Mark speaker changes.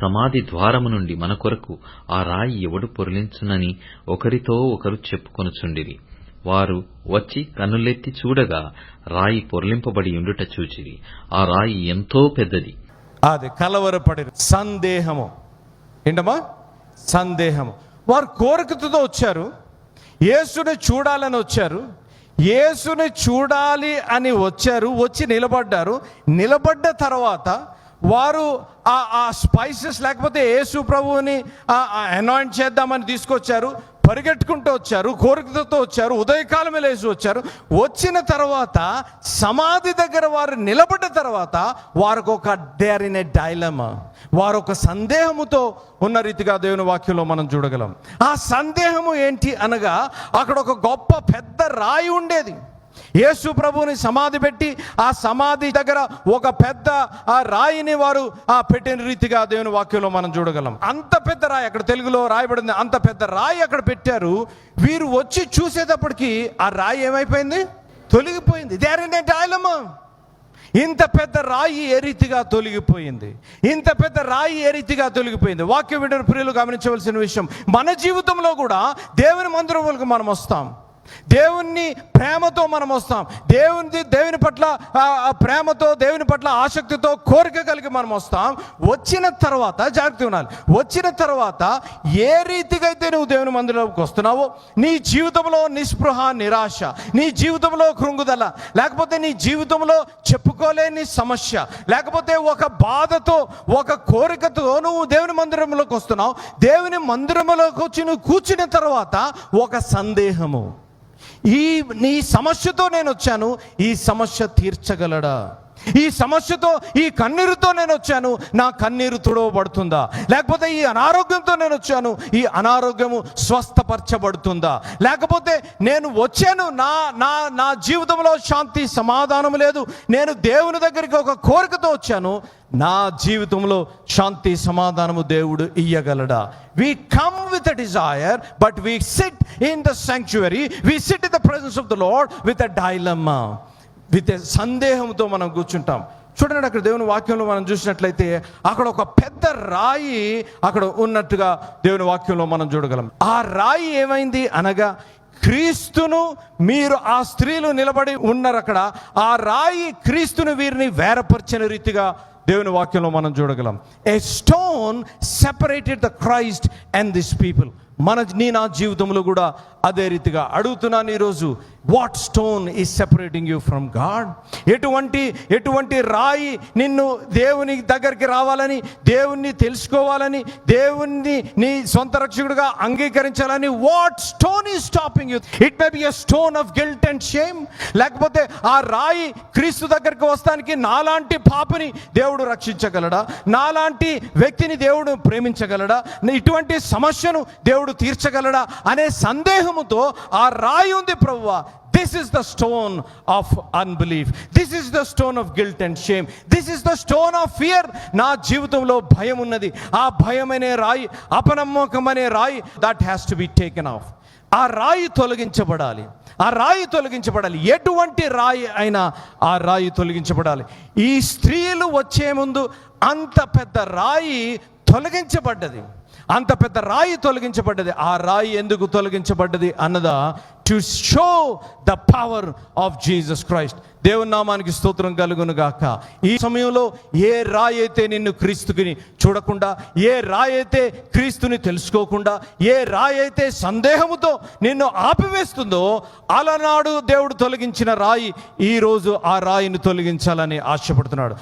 Speaker 1: సమాధి ద్వారము నుండి మన కొరకు ఆ రాయి ఎవడు పొరలించునని ఒకరితో ఒకరు చెప్పుకొనుచుండిరి. వారు వచ్చి కన్నులెత్తి చూడగా రాయి పొరలింపబడి ఉండుట చూచిరి. ఆ రాయి ఎంతో పెద్దది.
Speaker 2: అది కలవరపడి సందేహము. ఏంటమ్మా? సందేహము. వారు కోరికతో వచ్చారు. యేసుని చూడాలని వచ్చారు. యేసుని చూడాలి అని వచ్చారు. వచ్చి నిలబడ్డారు. నిలబడ్డ తర్వాత వారు ఆ ఆ స్పైసెస్ లేకపోతే యేసు ప్రభువుని అనాయింట్ చేద్దామని తీసుకొచ్చారు పరిగెట్టుకుంటూ వచ్చారు కోరికతో వచ్చారు ఉదయకాలమే లేచి వచ్చారు. వచ్చిన తర్వాత సమాధి దగ్గర వారు నిలబడ్డ తర్వాత వారికి ఒక దేర్ ఇన్ ఏ డైలమా వారు ఒక సందేహముతో ఉన్న రీతిగా దేవుని వాక్యంలో మనం చూడగలం. ఆ సందేహము ఏంటి అనగా అక్కడ ఒక గొప్ప పెద్ద రాయి ఉండేది. యేసు ప్రభువుని సమాధి పెట్టి ఆ సమాధి దగ్గర ఒక పెద్ద ఆ రాయిని వారు ఆ పెట్టిన రీతిగా దేవుని వాక్యంలో మనం చూడగలం. అంత పెద్ద రాయి అక్కడ తెలుగులో రాయబడింది. అంత పెద్ద రాయి అక్కడ పెట్టారు. వీరు వచ్చి చూసేటప్పటికి ఆ రాయి ఏమైపోయింది? తొలగిపోయింది. దేరే డైలమా ఇంత పెద్ద రాయి ఏ రీతిగా తొలగిపోయింది? ఇంత పెద్ద రాయి ఏ రీతిగా తొలగిపోయింది? వాక్య విడరు ప్రియులు గమనించవలసిన విషయం మన జీవితంలో కూడా దేవుని మందిరంలోకి మనం వస్తాం. దేవుణ్ణి ప్రేమతో మనం వస్తాం. దేవుని దేవుని పట్ల ప్రేమతో దేవుని పట్ల ఆసక్తితో కోరిక కలిగి మనం వస్తాం. వచ్చిన తర్వాత జాగ్రత్త ఉండాలి. వచ్చిన తర్వాత ఏ రీతిగా అయితే నువ్వు దేవుని మందిరంలోకి వస్తున్నావో నీ జీవితంలో నిస్పృహ నిరాశ నీ జీవితంలో కృంగుదల లేకపోతే నీ జీవితంలో చెప్పుకోలేని సమస్య లేకపోతే ఒక బాధతో ఒక కోరికతో నువ్వు దేవుని మందిరంలోకి వస్తున్నావు. దేవుని మందిరంలోకి వచ్చి నువ్వు కూర్చున్న తర్వాత ఒక సందేహము. ఈ నీ సమస్యతో నేను వచ్చాను ఈ సమస్య తీర్చగలడా? ఈ సమస్యతో ఈ కన్నీరుతో నేను వచ్చాను నా కన్నీరు తుడవబడుతుందా? లేకపోతే ఈ అనారోగ్యంతో నేను వచ్చాను ఈ అనారోగ్యము స్వస్థపరచబడుతుందా? లేకపోతే నేను వచ్చాను. నా నా నా జీవితంలో శాంతి సమాధానం లేదు. నేను దేవుని దగ్గరికి ఒక కోరికతో వచ్చాను. నా జీవితంలో శాంతి సమాధానము దేవుడు ఇయ్యగలడా? We come with a desire but we sit in the sanctuary we sit in the presence of the Lord with a dilemma with సందేహంతో మనం కూర్చుంటాం. చూడండి అక్కడ దేవుని వాక్యంలో మనం చూసినట్లయితే అక్కడ ఒక పెద్ద రాయి అక్కడ ఉన్నట్టుగా దేవుని వాక్యంలో మనం చూడగలం. ఆ రాయి ఏమైంది అనగా క్రీస్తును మీరు ఆ స్త్రీలు నిలబడి ఉన్నారు అక్కడ. ఆ రాయి క్రీస్తును వీరిని వేరపరిచిన రీతిగా దేవుని వాక్యంలో మనం చూడగలం. A stone separated the Christ and this people మన నీ నా జీవితంలో కూడా అదే రీతిగా అడుగుతున్నాను ఈరోజు. What stone is separating you from God ఎటువంటి ఎటువంటి రాయి నిన్ను దేవుని దగ్గరికి రావాలని దేవుణ్ణి తెలుసుకోవాలని దేవుణ్ణి నీ సొంత రక్షకుడిగా అంగీకరించాలని what stone is stopping you it may be a stone of guilt and shame లేకపోతే ఆ రాయి క్రీస్తు దగ్గరికి వస్తానికి నాలాంటి పాపని దేవుడు రక్షించగలడా? నాలాంటి వ్యక్తిని దేవుడు ప్రేమించగలడా? ఇటువంటి సమస్యను దేవుడు తీర్చగలడా అనే సందేహముతో ఆ రాయి ఉంది ప్రవ్వ. This is the stone of unbelief this is the stone of guilt and shame this is the stone of fear నా జీవితంలో భయం ఉన్నది. ఆ భయం అనే రాయి అపనమ్మకం అనే రాయి that has to be taken off ఆ రాయి తొలగించబడాలి. ఆ రాయి తొలగించబడాలి. ఎటువంటి రాయి అయినా ఆ రాయి తొలగించబడాలి. ఈ స్త్రీలు వచ్చే ముందు అంత పెద్ద రాయి తొలగించబడ్డది. అంత పెద్ద రాయి తొలగించబడ్డది. ఆ రాయి ఎందుకు తొలగించబడ్డది అన్నదా? To show the power of Jesus Christ దేవుని నామానికి స్తోత్రం కలుగును గాక ఈ సమయంలో ఏ రాయి అయితే నిన్ను క్రీస్తుని చూడకుండా ఏ రాయి అయితే క్రీస్తుని తెలుసుకోకుండా ఏ రాయి అయితే సందేహముతో నిన్ను ఆపివేస్తుందో అలనాడు దేవుడు తొలగించిన రాయి ఈ రోజు ఆ రాయిని తొలగించాలని ఆశపడుతున్నాడు.